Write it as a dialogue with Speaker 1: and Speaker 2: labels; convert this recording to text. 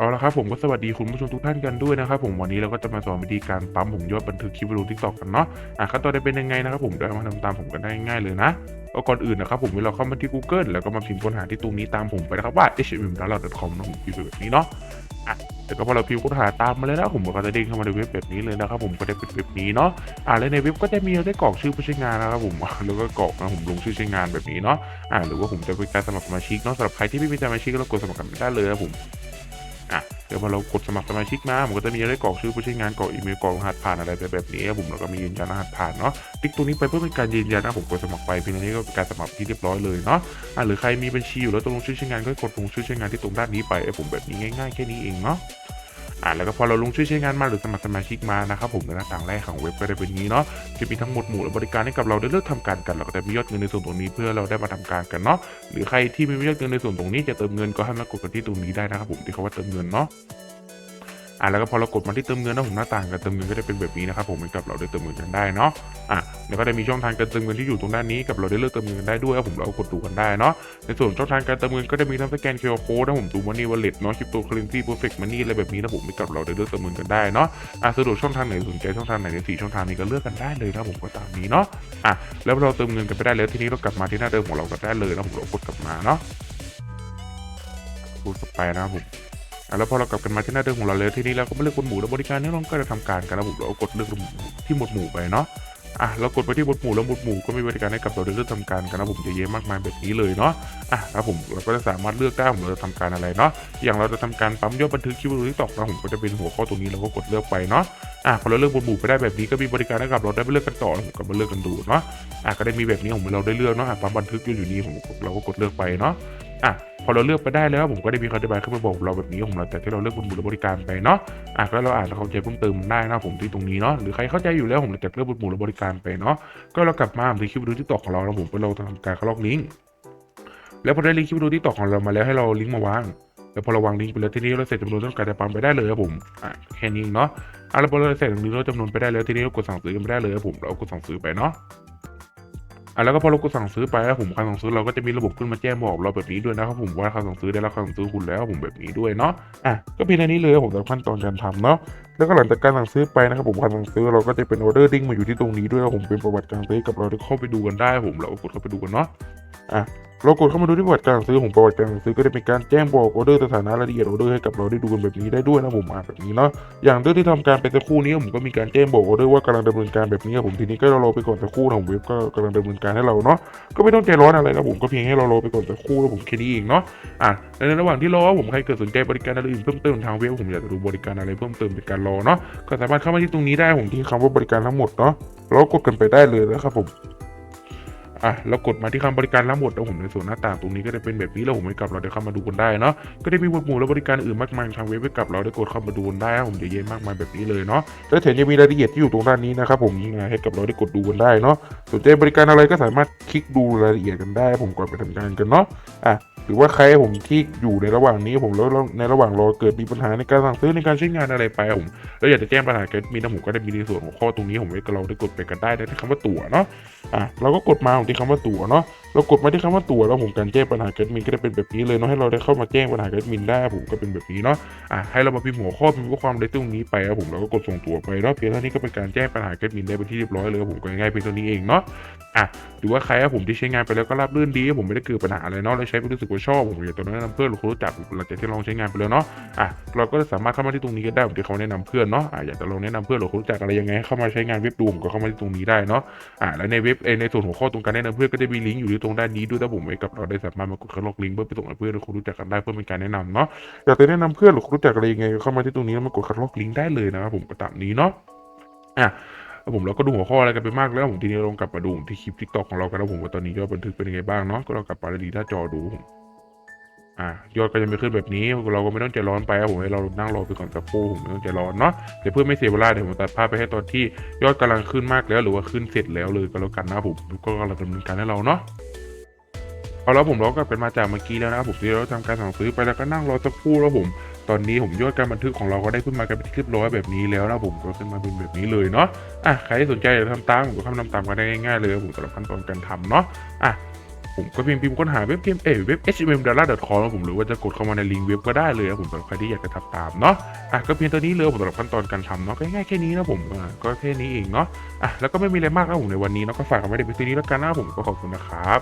Speaker 1: เอาละครับผมก็สวัสดีคุณผู้ชมทุกท่านกันด้วยนะครับผมวันนี้เราก็จะมาสอนวิธีการปั๊มผมยอดบันทึกคลิปวิดีโอทิกตอกกันเนาะอะขั้นตอนจะเป็นยังไงนะครับผมเดี๋ยวมาทำตามผมกันได้ง่ายเลยนะเอาก่อนอื่นนะครับผมเวลาเข้ามาที่ Google แล้วก็มาพิมพ์ค้นหาที่ตรงนี้ตามผมไปนะครับว่า hmm.com นะผมพิมพ์แบบนี้เนาะอะแต่ก็พอเราพิมพ์ค้นหาตามมาเลยนะผมก็จะเด้งเข้ามาในเว็บแบบนี้เลยนะครับผมก็ได้เป็นเว็บนี้เนาะอะแล้วในเว็บก็จะมีได้กรอกชื่อผู้ใช้งานนะครับผมแล้วก็กรอกนะผมลงชื่อใช้งานแบบนี้เนาะอะหรือว่าผมจะเป็นการสมัครสมาชิกเนาะสำหรับใครที่ไม่มีสมาชิกก็กดสมัครกันได้เลยนะผม อะเดี๋ยวพอเรากดสมัครสมาชิกมาผมก็จะมีอะไรกรอกชื่อผู้ใช้งานกรอกอีเมลกรอกรหัสผ่านอะไรไปแบบนี้ครับผมแล้วก็มียืนยันรหัสผ่านเนาะติ๊กตัวนี้ไปเพื่อเป็นการยืนยันนะผมกดสมัครไปเพียงเท่านี้ก็เป็นการสมัครที่เรียบร้อยเลยเนาะอะหรือใครมีบัญชีอยู่แล้วต้องลงชื่อใช้งานก็กดลงชื่อใช้งานที่ตรงด้านนี้ไปไอ้ผมแบบนี้ง่ายๆแค่นี้เองเนาะ อะแล้วก็พอเราลงชื่อใช้งานมาหรือสมัครสมาชิกมานะครับผมในหน้าต่างแรกของเว็บก็ได้เป็นนี้เนาะจะมีทั้งหมดหมู่และบริการให้กับเราได้เลือกทำการกันเราก็จะมียอดเงินในส่วนตรงนี้เพื่อเราได้มาทำการกันเนาะหรือใครที่ไม่มียอดเงินในส่วนตรงนี้จะเติมเงินก็ให้มากดกันที่ตรงนี้ได้นะครับผมที่เขาว่าเติมเงินเนาะ อะแล้วก็พอเรากดมาที่เติมเงินนะผมหน้าต่างการเติมเงินก็จะเป็นแบบนี้นะครับผมเหมือนกับเราได้เติมเงินกันได้เนาะอะแล้วก็ได้มีช่องทางการเติมเงินที่อยู่ตรงด้านนี้กับเราได้เลือกเติมเงินกันได้ด้วยครับผมเราก็กดดูกันได้เนาะในส่วนช่องทางการเติมเงินก็จะมีทั้งสแกน QR code นะผมดูมันนี่วอลเล็ตเนาะคริปโตเคอเรนซีเพอร์เฟกต์มันนี่อะไรแบบนี้นะผมกับเราได้เลือกเติมเงินกันได้เนาะอะสะดวกช่องทางไหนสนใจช่องทางไหนในสี่ช่องทางนี้ก็เลือกกันได้เลยนะผมก็ตามนี้เนาะอะแล้วเราเติมเงินกันไปได้แล้วทีนี้เรากลับมาที่หน้าเดิมของเราก็ได้เลยนะผมเรากดกลับมาเนาะกดกลับไปนะผม แล้วพอเรากลับกันมาที่หน้าเดิมของเราแล้วทีนี้เราก็มาเลือกบนหมู่แล้วบริการนี่ยเราก็จะทำการกันนะผมเราก็กดเลือกที่หมวดหมู่ไปเนาะอะเรากดไปที่หมดหมู่แล้วหมดหมู่ก็มีบริการให้กับเราได้เลือกทำการกันนะผมจะเยอะมากมายแบบนี้เลยเนาะอะครับผมเราก็จะสามารถเลือกได้ผมเราจะทำการอะไรเนาะอย่างเราจะทำการปั๊มยอดบันทึกคลิปวิดีโอที่ตอกนะผมก็จะเป็นหัวข้อตรงนี้เราก็กดเลือกไปเนาะอะพอเราเลือกหมวดหมู่ไปได้แบบนี้ก็มีบริการให้กับเราได้ไปเลือกกันต่อผมก็มาเลือกกันดูเนาะอะก็ได้มีแบบนี้ผมเราได้เลือกเนาะอะปั๊มบันทึกอยู่อยู่นี่ผมเราก็กดเลือกไปเนาะอะ อเราเลือกไปได้แล้วผมก็ได้มีคำอธิบายขึ้นมาบอกเราแบบนี้ของเราแต่ที่เราเลือกบนหมู่และบริการไปเนาะอะก็เราอ่านแล้วเข้าใจเพิ่มเติมได้นะผมที่ตรงนี้เนาะหรือใครเข้าใจอยู่แล้วผมจะเลือกบนหมู่และบริการไปเนาะก็เรากลับมาที่คลิปวิดีโอที่ต่อของเราแล้วผมไปเราทำการเข้าลอกลิงก์แล้วพอได้ลิงก์คลิปวิดีโอที่ต่อของเรามาแล้วให้เราลิงก์มาวางแล้วพอเราวางลิงก์ไปแล้วทีนี้เราเสร็จจำนวนต้องการจะปั๊มไปได้เลยครับผมอะแค่นี้เนาะอะแล้วพอเราเสร็จจำนวนจำนวนไปได้แล้วทีนี้เรากดสั่งซื้อกันไปได้เลยครับผมเรากดสั่งซื้อไปเนาะ อะแล้วก็พอเรากดสั่งซื้อไปแล้วผมการสั่งซื้อเราก็จะมีระบบขึ้นมาแจ้งบอกเราแบบนี้ด้วยนะครับผมว่าคำสั่งซื้อได้รับคำสั่งซื้อคุณแล้วผมแบบนี้ด้วยเนาะอะก็เพียงแค่นี้เลยผมสำหรับขั้นตอนการทำเนาะแล้วก็หลังจากการสั่งซื้อไปนะครับผมการสั่งซื้อเราก็จะเป็นออเดอร์ดิ้งมาอยู่ที่ตรงนี้ด้วยนะผมเป็นประวัติการซื้อกับเราได้เข้าไปดูกันได้ผมเราก็กดเข้าไปดูกันเนาะอะ เรากดเข้ามาดูที่ประวัติการสั่งซื้อของประวัติการสั่งซื้อก็จะเป็นการแจ้งบอกออเดอร์สถานะรายละเอียดออเดอร์ให้กับเราได้ดูกันแบบนี้ได้ด้วยนะผมอะแบบนี้เนาะอย่างเรื่องที่ทำการไปสักครู่นี้ผมก็มีการแจ้งบอกออเดอร์ว่ากำลังดำเนินการแบบนี้ผมทีนี้ก็รอไปก่อนสักครู่ทางเว็บก็กำลังดำเนินการให้เราเนาะก็ไม่ต้องใจร้อนอะไรนะผมก็เพียงให้เรารอไปก่อนสักครู่แล้วผมแค่นี้เองเนาะอะในระหว่างที่รอผมใครเกิดสนใจบริการอะไรอื่นเพิ่มเติมทางเว็บผมอยากจะดูบริการอะไรเพิ่มเติมเป็นการรอเนาะก็สามารถเข้ามาที่ตรงนี้ได้ผมที่คำว่าบริการทั้งหมดเนาะแล้วกดกันไปได้เลยนะครับผม อะเรากดมาที่คำบริการทั้งหมดแล้วผมในส่วนหน้าต่างตรงนี้ก็จะเป็นแบบนี้แล้วผมให้กับเราได้เข้ามาดูกันได้เนาะก็ได้มีหมวดหมู่และบริการอื่นมากมายทางเว็บให้กับเราได้กดเข้ามาดูกันได้ผมเยอะแยะมากมายแบบนี้เลยเนาะและแถมยังมีรายละเอียดที่อยู่ตรงด้านนี้นะครับผมยังไงให้กับเราได้กดดูกันได้เนาะสนใจบริการอะไรก็สามารถคลิกดูรายละเอียดกันได้ ผมก่อนไปทำการกันเนาะอะ รือว่าใครผมที่อยู่ในระหว่างนี้ผมแล้วในระหว่างรอเกิดมีปัญหาในการสั่งซื้อในการใช้งานอะไรไปผมแล้วอยากจะแจ้งปัญหาแกมีนะผมก็ได้มีในส่วนของข้อตรงนี้ผมให้กับเราได้กดไปกันได้ในที่คำว่าตั๋วเนาะอะเราก็กดมาที่คำว่าตั๋วเนาะเรากดมาที่คำว่าตั๋วแล้วผมการแจ้งปัญหาแกดมินก็จะเป็นแบบนี้เลยเนาะให้เราได้เข้ามาแจ้งปัญหาแกดมินได้ผมก็เป็นแบบนี้เนาะอะให้เรามาพิมพ์หัวข้อพิมพ์ข้อความในตรงนี้ไปครับผมแล้วก็กดส่งตั๋วไปเนาะเพียงเท่านี้ก็เป็นการแจ้งปัญหาแกดมินได้เป็นที่เรียบร้อยเลยผมก็ง่ายๆเพียงเท่านี้เองเนาะอะ หรือว่าใครผมที่ใช้งานไปแล้วก็ราบรื่นดีผมไม่ได้เกิดปัญหาอะไรเนาะแล้วใช้ไปรู้สึกว่าชอบผมอยากจะแนะนำเพื่อนหรือคนรู้จักหลังจากที่ลองใช้งานไปแล้วเนาะอะเราก็สามารถเข้ามาที่ตรงนี้ก็ได้ผมที่เขาแนะนำเพื่อนเนาะอะอยากจะลองแนะนำเพื่อนหรือคนรู้จักอะไรยังไงให้เข้ามาใช้งานเว็บดูผมก็เข้ามาที่ตรงนี้ได้เนาะอ่าแล้วในเว็บเอในส่วนหัวข้อตรงการแนะนำเพื่อนก็จะมีลิงก์อยู่ที่ตรงด้านนี้ด้วยถ้าผมไว้กับเราได้สามารถมากดคลิกลิงก์เพื่อไปส่งให้เพื่อนหรือคนรู้จักกันได้เพื่อเป็นการแนะนำเนาะอยากจะแนะนำเพื่อนหรือคนรู้จักอะไรยังไงก็เข้ามาที่ตรงนี้แล้วมากดคลิกลิงก์ได้เลยนะครับผมก็ตามนี้เนาะอะ แล้วผมเราก็ดูหัวข้ออะไรกันไปมากแล้วผมทีนี้ลงกลับมาดูที่คลิปทิกตอกของเรากันแล้วผมว่าตอนนี้ยอดบันทึกเป็นยังไงบ้างเนาะก็เรากลับมาดีหน้าจอดูผมอ่ายอดก็จะไม่ขึ้นแบบนี้เราก็ไม่ต้องใจร้อนไปครับผมให้เรานั่งรอไปก่อนสักครู่ผมไม่ต้องใจร้อนเนาะเดี๋ยวเพื่อไม่เสียเวลาเดี๋ยวผมตัดภาพไปให้ตอนที่ยอดกำลังขึ้นมากแล้ว หรือว่าขึ้นเสร็จแล้วเลยก็แล้วกันนะผมก็กำลังดำเนินการให้เราเนาะ เอาแล้วผมเราก็เป็นมาจากเมื่อกี้แล้วนะครับผมที่เราทำการสั่งซื้อไปแล้วก็นั่งรอสักครู่แล้วผมตอนนี้ผมยอดการบันทึกของเราก็ได้ขึ้นมากันเป็นที่เรียบร้อยแบบนี้แล้วนะผมก็ขึ้นมาเป็นแบบนี้เลยเนาะอะใครที่สนใจอยากทำตามผมก็ทำตามกันได้ง่ายๆเลยผมสำหรับขั้นตอนการทำเนาะอะผมก็เพียงพิมพ์ค้นหาเว็บพิมพ์เอเว็บ hm data com นะผมหรือว่าจะกดเข้ามาในลิงก์เว็บก็ได้เลยนะผมสำหรับใครที่อยากจะทำตามเนาะอะก็เพียงตัวนี้เลยผมสำหรับขั้นตอนการทำเนาะก็ง่ายๆแค่นี้นะผมอะก็แค่นี้เองเนาะอะแล้วก็ไม่มีอะไรมากนะผมในวันนี้เนาะก็ฝากกันไว้ในเพียงตัวนี้แล้วกันนะผมก็ขอบคุณนะครับ